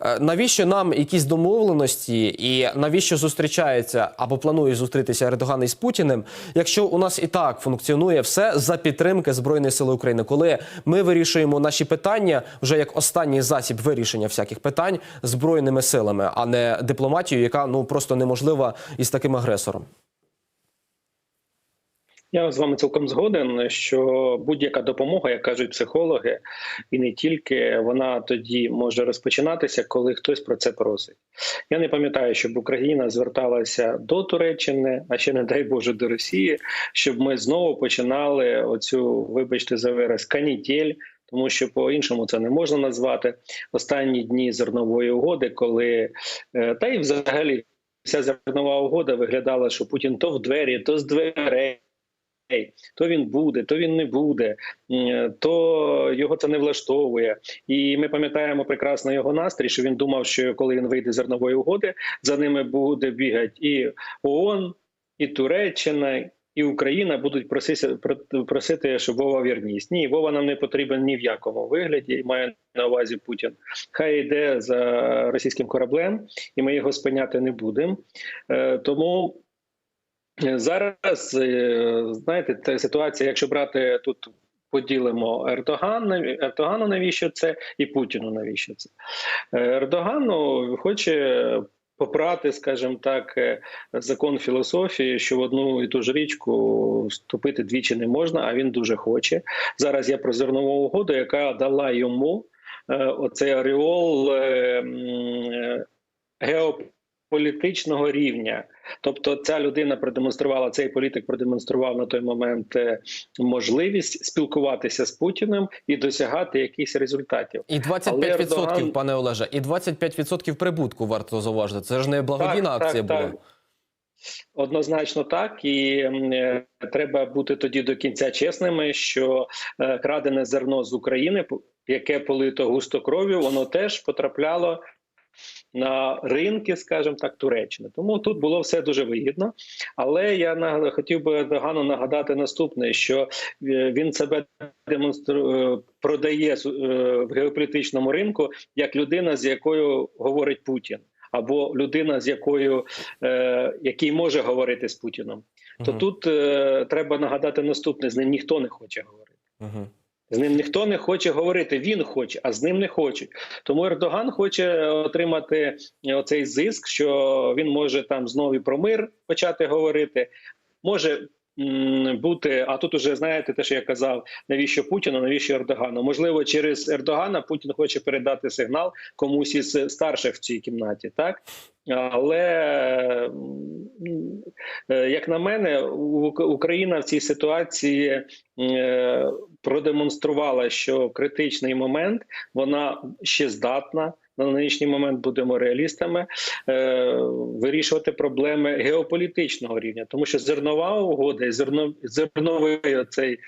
Е, Навіщо нам якісь домовленості, і навіщо зустрічається або планує зустрітися Ердоган із Путіним, якщо у нас і так функціонує все за підтримки Збройних сил України, коли ми вирішуємо наші питання вже як останній засіб вирішення всяких питань збройними силами, а не дипломатією, яка ну просто неможлива із таким агресором. Я з вами цілком згоден, що будь-яка допомога, як кажуть психологи, і не тільки вона тоді може розпочинатися, коли хтось про це просить. Я не пам'ятаю, щоб Україна зверталася до Туреччини, а ще не дай Боже до Росії, щоб ми знову починали оцю, вибачте, за вираз канітель. Тому що по-іншому це не можна назвати останні дні зернової угоди, коли е, та й взагалі вся зернова угода виглядала, що Путін то в двері, то з дверей. То він буде, то він не буде, то його це не влаштовує. І ми пам'ятаємо прекрасно його настрій, що він думав, що коли він вийде з зернової угоди, за ними буде бігати і ООН, і Туреччина, і Україна будуть просити, просити, щоб Вова вірність. Ні, Вова нам не потрібен ні в якому вигляді. Має на увазі Путін. Хай йде за російським кораблем, і ми його спиняти не будемо. Е, Тому. Зараз е, знаєте, та ситуація, якщо брати тут. Поділимо Ердоган, наві- Ердогану навіщо це і Путіну навіщо це? Е, Ердогану хоче попрати, скажімо так, е, закон філософії, що в одну і ту ж річку вступити двічі не можна, а він дуже хоче. Зараз я про зернову угоду, яка дала йому оцей ореол геополітичного рівня. Тобто, ця людина продемонструвала, цей політик продемонстрував на той момент е, можливість спілкуватися з Путіним і досягати якихось результатів. І 25%, Але Ердоган- пане Олеже, і 25% прибутку варто зауважити. Це ж не благодійна Так, акція так, була. так. Однозначно так, і е, треба бути тоді до кінця чесними, що е, крадене зерно з України, яке полито густо кров'ю, воно теж потрапляло на ринки, скажімо так, Туреччини. Тому тут було все дуже вигідно. Але я хотів би Ердогану нагадати наступне: що е, він себе демонструє продає з- е, в геополітичному ринку як людина, з якою говорить Путін. Або людина, з якою е, який може говорити з Путіном, то Мгм. тут е, треба нагадати наступне: з ним ніхто не хоче говорити. Мгм. З ним ніхто не хоче говорити. Він хоче, а з ним не хочуть. Тому Ердоган хоче отримати оцей зиск, що він може там знову про мир почати говорити. Може бути, а тут уже знаєте, те, що я казав, навіщо Путіну, навіщо Ердогану? Можливо, через Ердогана Путін хоче передати сигнал комусь із старших в цій кімнаті, так але е, як на мене, Україна в цій ситуації е, продемонструвала, що критичний момент вона ще здатна. На нинішній момент будемо реалістами е, вирішувати проблеми геополітичного рівня, тому що зернова угода і зерно, зерновий цей,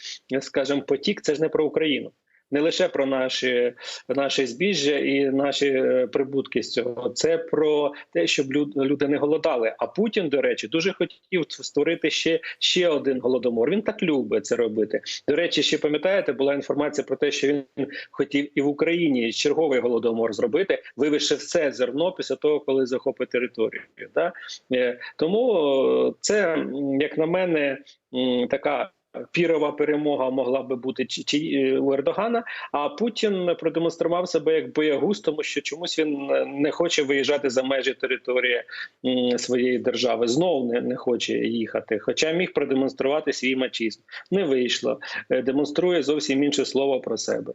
скажімо, потік це ж не про Україну, не лише про наші, наше збіжжя і наші е, прибутки з цього. Це про те, щоб люд- люди не голодали. А Путін, до речі, дуже хотів створити ще, ще один голодомор. Він так любить це робити. До речі, ще пам'ятаєте, була інформація про те, що він хотів і в Україні черговий голодомор зробити, вивезши все зерно після того, коли захопить територію. Да? Е, Тому е, це, як на мене, така. Пірова перемога могла би бути е, у Ердогана, а Путін продемонстрував себе як боягуз, тому що чомусь він е, не хоче виїжджати за межі території своєї держави. Знов не, не хоче їхати. Хоча міг продемонструвати свій мачізм. Не вийшло. Е, Демонструє зовсім інше слово про себе.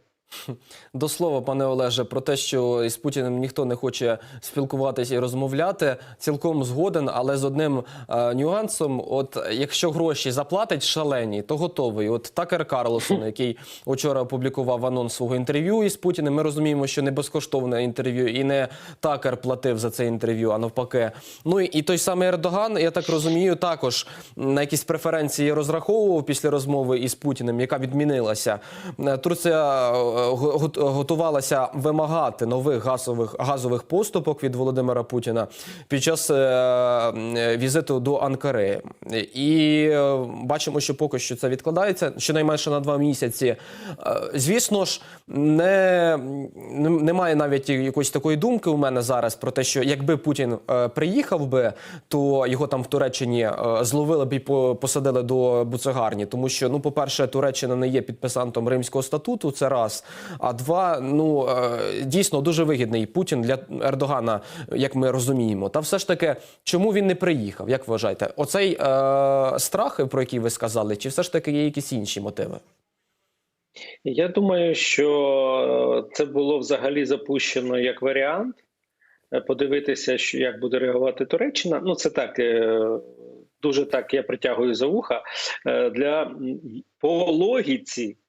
До слова, пане Олеже, про те, що із Путіним ніхто не хоче спілкуватися і розмовляти, цілком згоден, але з одним е, нюансом: от якщо гроші заплатить шалені, то готовий. От Такер Карлсон, який вчора опублікував анонс свого інтерв'ю із Путіним, ми розуміємо, що не безкоштовне інтерв'ю, і не Такер платив за це інтерв'ю, а навпаки. Ну і, той самий Ердоган, я так розумію, також на якісь преференції розраховував після розмови із Путіним, яка відмінилася. Е, Турція е, готувалася вимагати нових газових газових поступок від Володимира Путіна під час е, візиту до Анкари. І е, бачимо, що поки що це відкладається щонайменше на два місяці. Е, Звісно ж, не, не- немає навіть якоїсь такої думки у мене зараз про те, що якби Путін приїхав би, то його там в Туреччині зловили б і по- посадили до буцегарні. Тому що, ну, по-перше, Туреччина не є підписантом Римського статуту, це раз. А два, ну е, дійсно дуже вигідний Путін для Ердогана, як ми розуміємо. Та все ж таки, чому він не приїхав? Як вважаєте? Оцей е, страх, про який ви сказали, чи все ж таки є якісь інші мотиви? Я думаю, що це було взагалі запущено як варіант. е, Подивитися, що як буде реагувати Туреччина. Ну, це так е, дуже так я притягую за вуха. Е, Для по логіці е,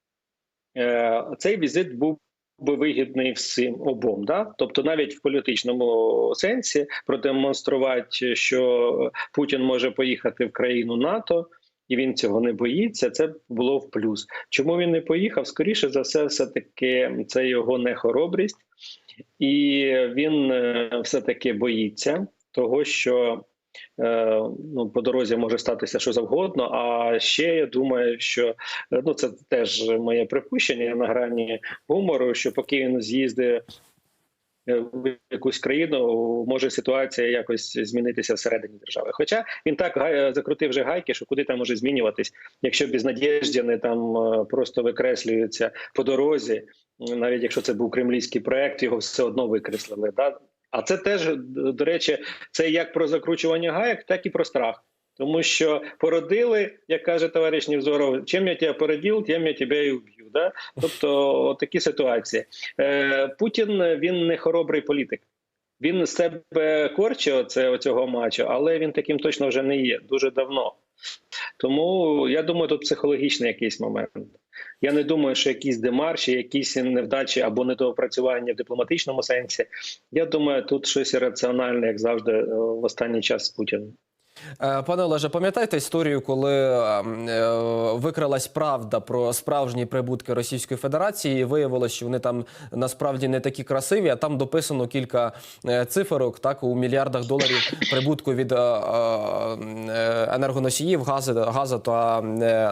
цей візит був би вигідний всім обом. Да? Тобто, навіть в політичному сенсі продемонструвати, що Путін може поїхати в країну НАТО. І він цього не боїться. Це було в плюс. Чому він не поїхав? Скоріше за все, все таки це його нехоробрість, і він е, все таки боїться того, що е, ну, по дорозі може статися що завгодно. А ще я думаю, що е, ну це теж моє припущення на грані гумору, що поки він з'їздить е, в якусь країну, може ситуація якось змінитися всередині держави. Хоча він так закрутив вже гайки, що куди там може змінюватись, якщо безнадєждяни там е, просто викреслюються по дорозі, навіть якщо це був кремлівський проект, його все одно викреслили. Да? А це теж, до речі, це як про закручування гаяк, так і про страх. Тому що породили, як каже товариш Невзоров, чим я тебе породив, тим я тебе і вб'ю. Да? Тобто такі ситуації. Е, Путін він не хоробрий політик. Він з себе корчить оце, оцього матчу, але він таким точно вже не є дуже давно. Тому я думаю, тут психологічний якийсь момент. Я не думаю, що якісь демарші, якісь невдачі або недоопрацювання в дипломатичному сенсі. Я думаю, тут щось раціональне, як завжди, е, в останній час з Путіним. Е, Пане Олеже, пам'ятаєте історію, коли ем, е, викралась правда про справжні прибутки Російської Федерації? і Виявилось, що вони там насправді не такі красиві, а там дописано кілька е, циферок, так у мільярдах доларів прибутку від енергоносіїв, газу, газу та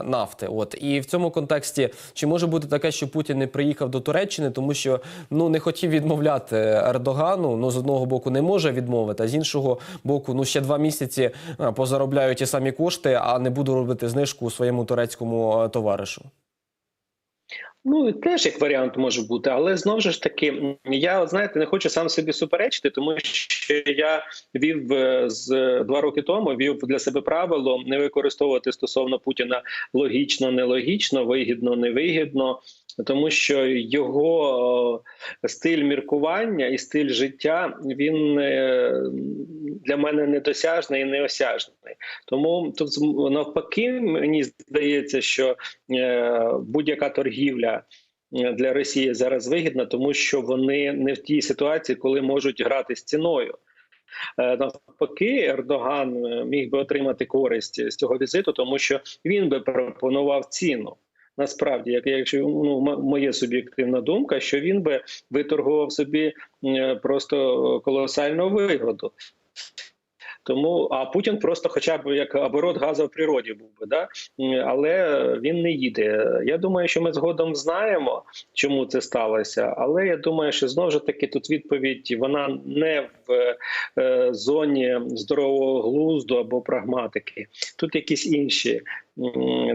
нафти. От і в цьому контексті чи може бути таке, що Путін не приїхав до Туреччини, тому що ну не хотів відмовляти Ердогану. Ну з одного боку не може відмовити, а з іншого боку, ну ще два місяці позаробляю ті самі кошти, а не буду робити знижку своєму турецькому е, товаришу. Ну теж як варіант може бути, але знову ж таки, я знаєте, не хочу сам собі суперечити, тому що я вів е, з два роки тому вів для себе правило не використовувати стосовно Путіна логічно, нелогічно, вигідно, невигідно, тому що його е, стиль міркування і стиль життя він е, для мене недосяжний і неосяжний. Тому тут з- навпаки, мені здається, що будь-яка торгівля е, для Росії зараз вигідна, тому що вони не в тій ситуації, коли можуть грати з ціною. Е, Навпаки, Ердоган е, міг би отримати користь з цього візиту, тому що він би пропонував ціну. Насправді, як якщо ну моє суб'єктивна думка, що він би виторгував собі просто колосальну вигоду. Тому а Путін просто, хоча б як оборот газу в природі, був би да але він не їде. Я думаю, що ми згодом знаємо, чому це сталося. Але я думаю, що знову ж таки тут відповідь вона не в е, зоні здорового глузду або прагматики. Тут якісь інші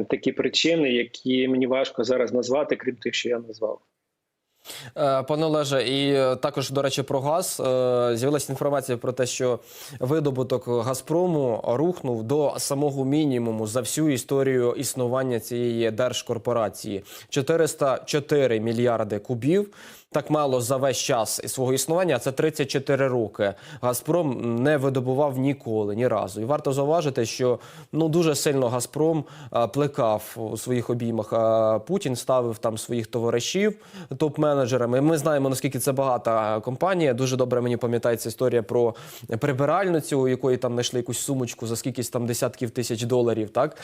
такі причини, які мені важко зараз назвати, крім тих, що я назвав. Е, Пане Олеже, і е, також до речі про газ Е, з'явилася інформація про те, що видобуток Газпрому рухнув до самого мінімуму за всю історію існування цієї держкорпорації 404 мільярди кубів. Так мало за весь час свого існування. Це 34 роки. Газпром не видобував ніколи, ні разу. І варто зауважити, що ну дуже сильно Газпром плекав у своїх обіймах. Путін ставив там своїх товаришів топ-менеджерами. Ми знаємо наскільки це багата компанія. Дуже добре мені пам'ятається історія про прибиральницю, у якої там знайшли якусь сумочку за скількись там десятків тисяч доларів. Так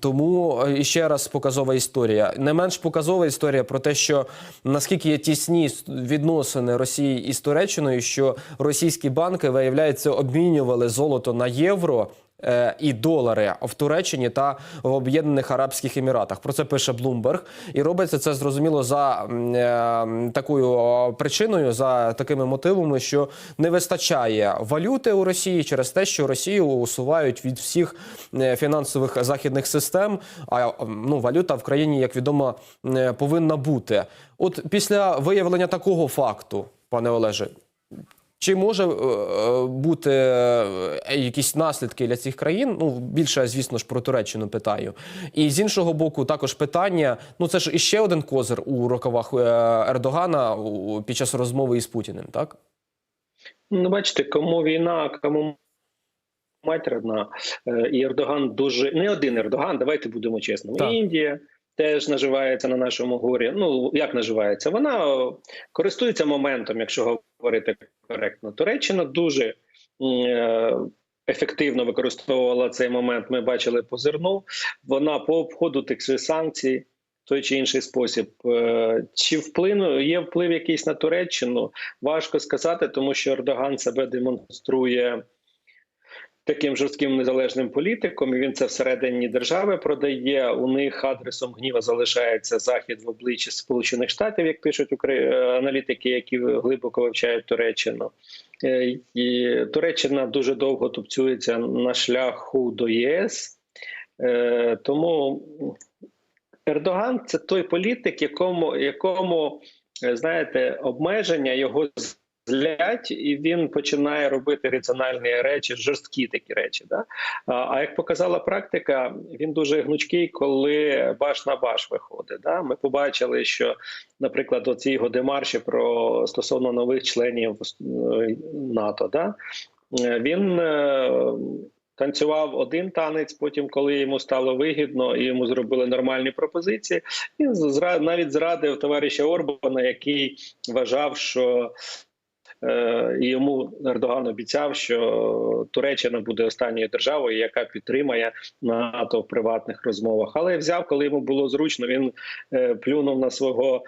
тому е, і ще раз показова історія. Не менш показова історія про те, що наскільки є тісні с- відносини Росії із Туреччиною, що російські банки виявляється обмінювали золото на євро. Е, І долари в Туреччині та в Об'єднаних Арабських Еміратах. Про це пише Блумберг, і робиться це зрозуміло за е, такою причиною, за такими мотивами, що не вистачає валюти у Росії через те, що Росію усувають від всіх е, фінансових західних систем. А ну валюта в країні, як відомо, повинна бути. От після виявлення такого факту, пане Олеже, чи може е, е, бути е, якісь наслідки для цих країн? Ну більше, звісно ж, про Туреччину питаю. І з іншого боку, також питання: ну це ж іще один козир у рукавах Ердогана під час розмови із Путіним, так? Ну, бачите, кому війна, кому матір одна. Е, І Ердоган дуже не один Ердоган, давайте будемо чесними. Так. Індія теж наживається на нашому горі. Ну як наживається? Вона користується моментом, якщо говорити коректно. Туреччина дуже е, ефективно використовувала цей момент. Ми бачили по зерну. Вона по обходу тих санкцій. Той чи інший спосіб, Е, чи вплину є вплив якийсь на Туреччину? Важко сказати, тому що Ердоган себе демонструє таким жорстким незалежним політиком. і Він це всередині держави продає. У них адресом гніва залишається захід в обличчі Сполучених Штатів, як пишуть е, аналітики, які глибоко вивчають Туреччину. Е, І Туреччина дуже довго тупцюється на шляху до ЄС. Е, Тому Ердоган це той політик, якому, якому знаєте, обмеження його злять, і він починає робити раціональні речі, жорсткі такі речі. Да? А, як показала практика, він дуже гнучкий, коли баш на баш виходить. Да? Ми побачили, що, наприклад, оці його демарші про стосовно нових членів е, НАТО. Да? Е, Він е, танцював один танець. Потім, коли йому стало вигідно і йому зробили нормальні пропозиції, він навіть зрадив товариша Орбана, який вважав, що і йому Ердоган обіцяв, що Туреччина буде останньою державою, яка підтримає НАТО в приватних розмовах. Але взяв, коли йому було зручно, він е, плюнув на свого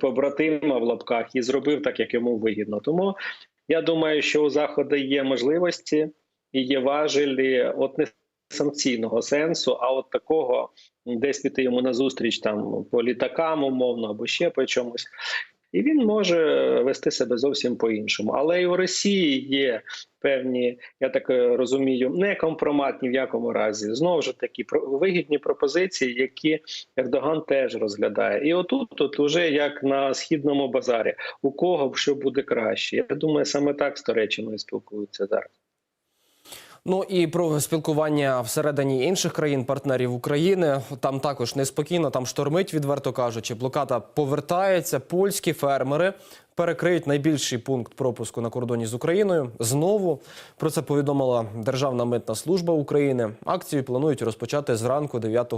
побратима в лапках і зробив так, як йому вигідно. Тому я думаю, що у заходу є можливості і є важелі, от не санкційного сенсу, а от такого десь піти йому на зустріч там по літакам, умовно, або ще по чомусь. І він може вести себе зовсім по-іншому. Але і у Росії є певні, я так е, розумію, не компроматні в якому разі. Знову ж такі вигідні пропозиції, які Ердоган теж розглядає. І отут, тут уже як на східному базарі, у кого що буде краще. Я думаю, саме так з Туреччиною спілкуються зараз. Ну і про спілкування всередині інших країн-партнерів України там також неспокійно, там штормить, відверто кажучи. Блокада повертається. Польські фермери перекриють найбільший пункт пропуску на кордоні з Україною. Знову про це повідомила Державна митна служба України. Акцію планують розпочати зранку 9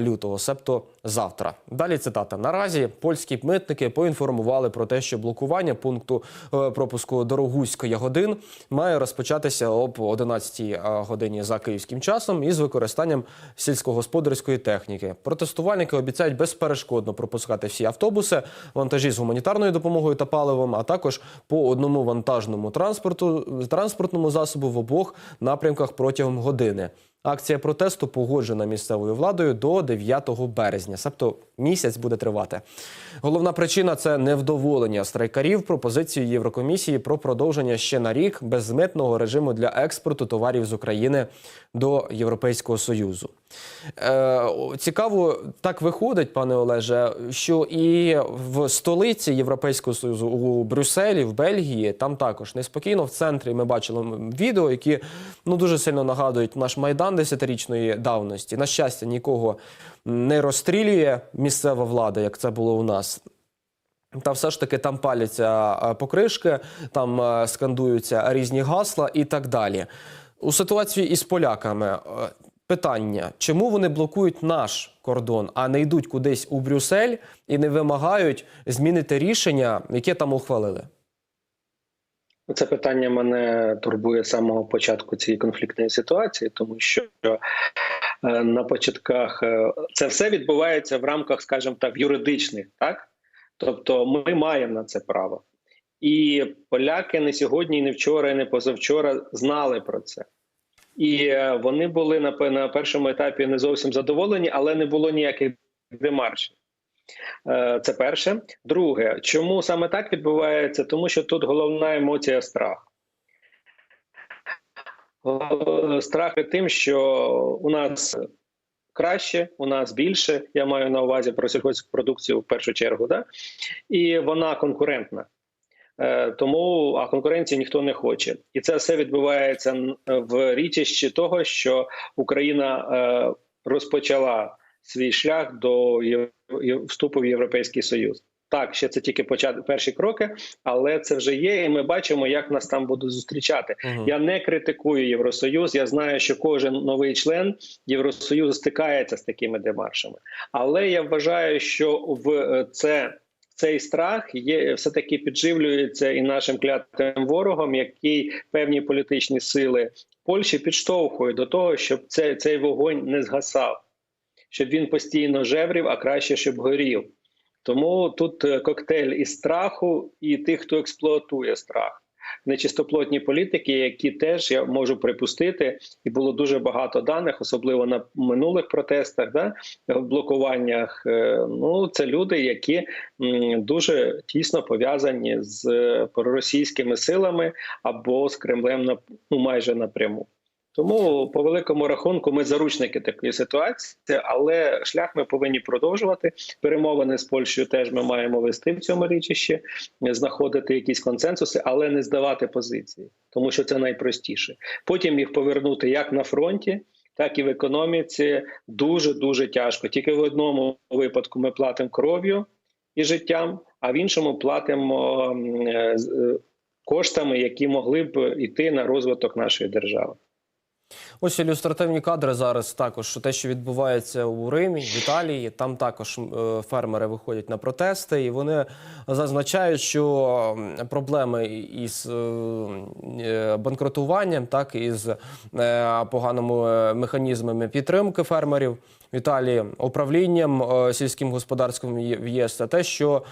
лютого, себто завтра. Далі цитата: наразі польські митники поінформували про те, що блокування пункту е, пропуску Дорогусько Ягодин має розпочатися об 11 годині за київським часом із використанням сільськогосподарської техніки. Протестувальники обіцяють безперешкодно пропускати всі автобуси, вантажі з гуманітарною допомогою та паливом, а також по одному вантажному транспорту транспортному засобу в обох напрямках протягом години. Акція протесту погоджена місцевою владою до 9 березня, себто місяць буде тривати. Головна причина це невдоволення страйкарів пропозицією Єврокомісії про продовження ще на рік безмитного режиму для експорту товарів з України до Європейського Союзу. Е, цікаво, так виходить, пане Олеже, що і в столиці Європейського Союзу у Брюсселі, в Бельгії, там також неспокійно в центрі. Ми бачили відео, які ну дуже сильно нагадують наш майдан десятирічної давності. На щастя, нікого не розстрілює місцева влада, як це було у нас. Та все ж таки там паляться е, покришки, там е, скандуються різні гасла і так далі. У ситуації із поляками питання: чому вони блокують наш кордон, а не йдуть кудись у Брюссель і не вимагають змінити рішення, яке там ухвалили? Це питання мене турбує з самого початку цієї конфліктної ситуації, тому що е, на початках е, це все відбувається в рамках, скажімо так, юридичних, так тобто ми маємо на це право, і поляки не сьогодні, не вчора, і не позавчора знали про це. І е, вони були на, на першому етапі не зовсім задоволені, але не було ніяких демаршів. Е, Це перше. Друге, чому саме так відбувається? Тому що тут головна емоція страх. Страх перед тим, що у нас краще, у нас більше. Я маю на увазі про сільгосппродукцію в першу чергу, да? і вона конкурентна. Е, Тому а конкуренції ніхто не хоче, і це все відбувається в річищі того, що Україна е, розпочала свій шлях до вступу в Європейський Союз. Так, ще це тільки почат... перші кроки, але це вже є, і ми бачимо, як нас там будуть зустрічати. Мгм. Я не критикую Євросоюз. Я знаю, що кожен новий член Євросоюзу стикається з такими демаршами. Але я вважаю, що в е, це. Цей страх є все таки підживлюється і нашим клятим ворогом, який певні політичні сили Польщі підштовхують до того, щоб цей, цей вогонь не згасав, щоб він постійно жеврів, а краще, щоб горів. Тому тут е, коктейль і страху і тих, хто експлуатує страх. Нечистоплотні політики, які теж я можу припустити, і було дуже багато даних, особливо на минулих протестах, да, блокуваннях. е, Ну, це люди, які дуже тісно пов'язані з проросійськими силами або з Кремлем на ну, майже напряму. Тому, по великому рахунку, ми заручники такої ситуації, але шлях ми повинні продовжувати. Перемовини з Польщею теж ми маємо вести в цьому річищі, знаходити якісь консенсуси, але не здавати позиції, тому що це найпростіше. Потім їх повернути як на фронті, так і в економіці дуже дуже тяжко. Тільки в одному випадку ми платимо кров'ю і життям, а в іншому платимо е, е, коштами, які могли б йти на розвиток нашої держави. Ось ілюстративні кадри зараз також те, що відбувається у Римі, в Італії. Там також е, фермери виходять на протести, і вони зазначають, що проблеми із е, е, банкротуванням, так і з е, поганими механізмами підтримки фермерів. В Італії управлінням сільським господарством в ЄС це те, що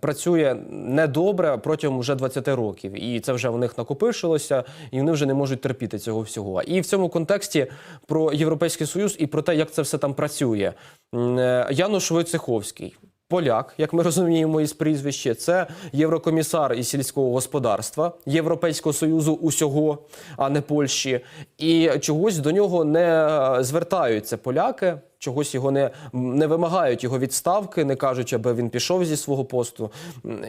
працює недобре протягом вже 20 років, і це вже в них накопичилося, і вони вже не можуть терпіти цього всього. І в цьому контексті про європейський союз і про те, як це все там працює. Е, Януш Войцеховський. Поляк, як ми розуміємо із прізвище, це єврокомісар із сільського господарства Європейського союзу усього, а не Польщі. І чогось до нього не е, звертаються поляки. Чогось його не, не вимагають його відставки, не кажуть, аби він пішов зі свого посту.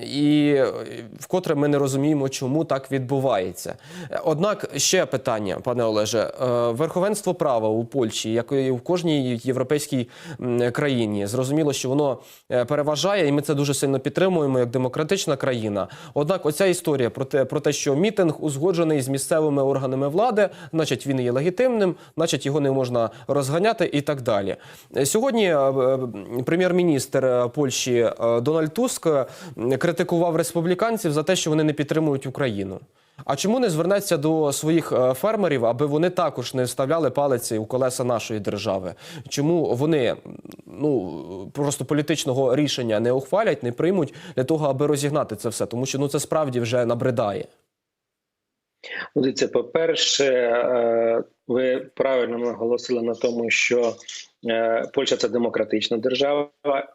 І е, вкотре ми не розуміємо, чому так відбувається. Однак ще питання, пане Олеже, Е, верховенство права у Польщі, як і в кожній європейській країні, зрозуміло, що воно е, переважає, і ми це дуже сильно підтримуємо як демократична країна. Однак, оця історія про те, про те, що мітинг узгоджений з місцевими органами влади, значить він є легітимним, значить його не можна розганяти і так далі. Сьогодні е, е, прем'єр-міністр е, Польщі Дональд Туск критикував республіканців за те, що вони не підтримують Україну. А чому не звернеться до своїх фермерів, аби вони також не вставляли палиці у колеса нашої держави? Чому вони ну просто політичного рішення не ухвалять, не приймуть для того, аби розігнати це все? Тому що ну це справді вже набридає. Ну, Дивіться, по-перше, е, ви правильно наголосили на тому, що Польща це демократична держава,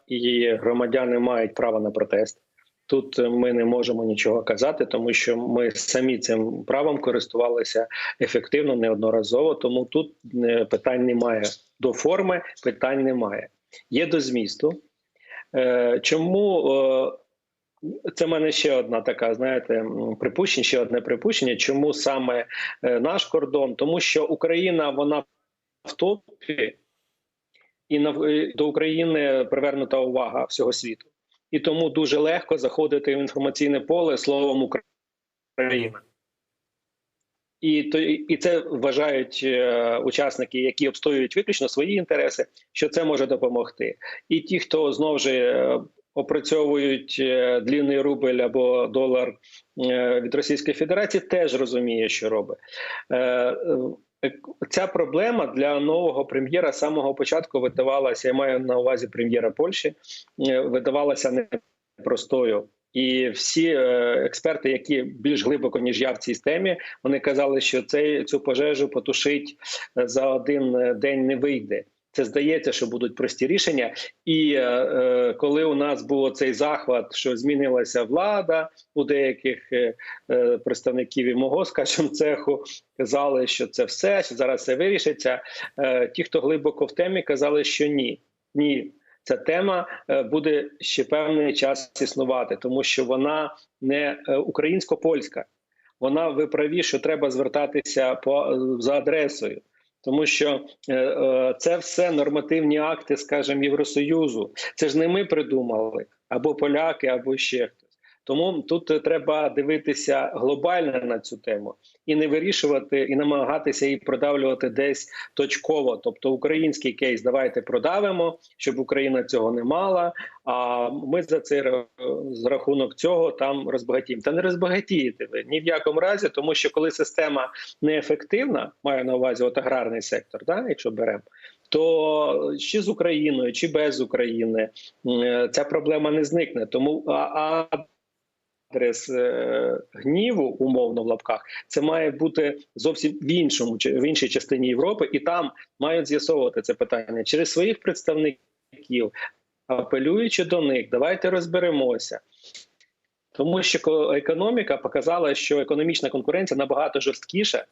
і громадяни мають право на протест. Тут ми не можемо нічого казати, тому що ми самі цим правом користувалися ефективно неодноразово. Тому тут е, питань немає до форми, питань немає. Є до змісту. Е, Чому е, це в мене ще одна така, знаєте, припущення, ще одне припущення. Чому саме е, наш кордон? Тому що Україна вона в топі, і до України привернута увага всього світу. і тому дуже легко заходити в інформаційне поле словом Україна. І то і це вважають е, учасники, які обстоюють виключно свої інтереси, що це може допомогти. І ті, хто знову ж е, опрацьовують е, длінний рубль або долар від Російської Федерації, теж розуміє, що робить. Ця проблема для нового прем'єра самого початку видавалася. Я маю на увазі прем'єра Польщі, е, видавалася непростою. І всі е, експерти, які більш глибоко ніж я в цій темі, вони казали, що цей цю пожежу потушить е, за один день не вийде. Це здається, що будуть прості рішення. І е, е, коли у нас був цей захват, що змінилася влада у деяких е, е, представників і мого, скажімо, цеху, казали, що це все, що зараз все вирішиться. Е, ті, хто глибоко в темі, казали, що ні, ні. Ця тема е, буде ще певний час існувати, тому що вона не українсько-польська. Вона ви праві, що треба звертатися по за адресою, тому що е, е, це все нормативні акти, скажімо, Євросоюзу. Це ж не ми придумали, або поляки, або ще. Тому тут е, треба дивитися глобально на цю тему і не вирішувати, і намагатися її продавлювати десь точково. Тобто, український кейс давайте продавимо, щоб Україна цього не мала. А ми за ра- з рахунок цього там розбагатіємо. Та не розбагатієте ви ні в якому разі, тому що коли система неефективна, маю на увазі от аграрний сектор, да, якщо беремо. То чи з Україною, чи без України ця проблема не зникне. Тому а, а адрес е, гніву, умовно в лапках, це має бути зовсім в іншому в іншій частині Європи, і там мають з'ясовувати це питання через своїх представників, апелюючи до них, давайте розберемося. Тому що економіка показала, що економічна конкуренція набагато жорсткіша,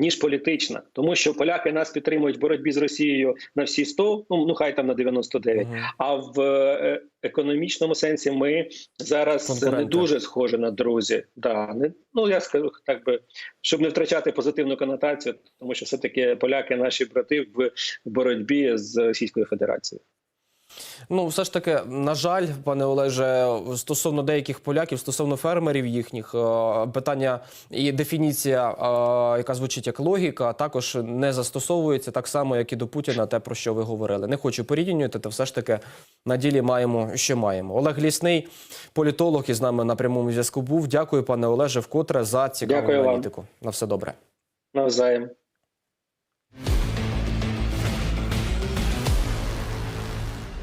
ніж політична. Тому що поляки нас підтримують в боротьбі з Росією на всі 100, ну, ну хай там на 99. Мгм. А в е, економічному сенсі ми зараз не дуже схожі на друзі. Да, не, ну я скажу так би, щоб не втрачати позитивну конотацію, тому що все-таки поляки наші брати в боротьбі з Російською Федерацією. Ну, все ж таки, на жаль, пане Олеже, стосовно деяких поляків, стосовно фермерів їхніх, е, питання і дефініція, е, яка звучить як логіка, також не застосовується так само, як і до Путіна, те, про що ви говорили. Не хочу порівнювати, та все ж таки на ділі маємо, що маємо. Олег Лісний, політолог, із нами на прямому зв'язку був. Дякую, пане Олеже, вкотре за цікаву Дякую вам. аналітику. На все добре. Навзаєм.